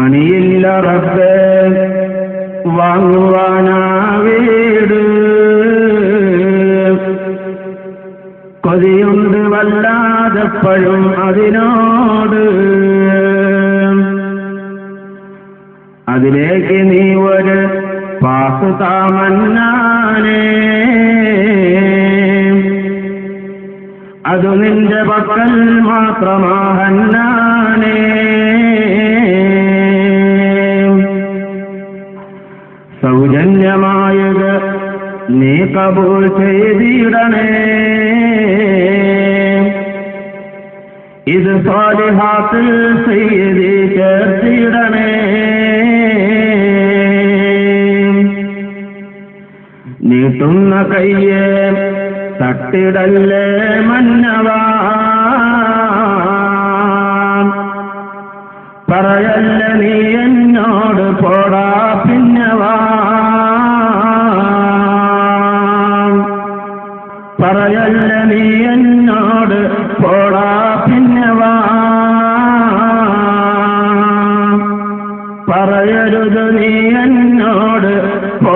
മണിയില്ല റബ്ബ് വാങ്ങുവാനാ വീട്. കൊതിയുണ്ട് വല്ലാതെപ്പോഴും അതിനോട്. അതിലേക്ക് നീ ഒരു പാസു താമന്നാനേ. അതു നിന്റെ പക്കൽ മാത്രമാഹന്നാനേ സൗജന്യമായത് നീ കബൂൽ ചെയ്തിടണേ. ഇത് സ്വാലിഹാത്തിൽ ചെയ്തി ചേർത്തിടണേ. നീട്ടുന്ന കയ്യെ തട്ടിടല്ലേ മന്നവാ. പറയല്ല നീ പോയല്ല നീ എന്നോട് പോടാ പിന്നവാ പറയരുത് നീ എന്നോട് പോ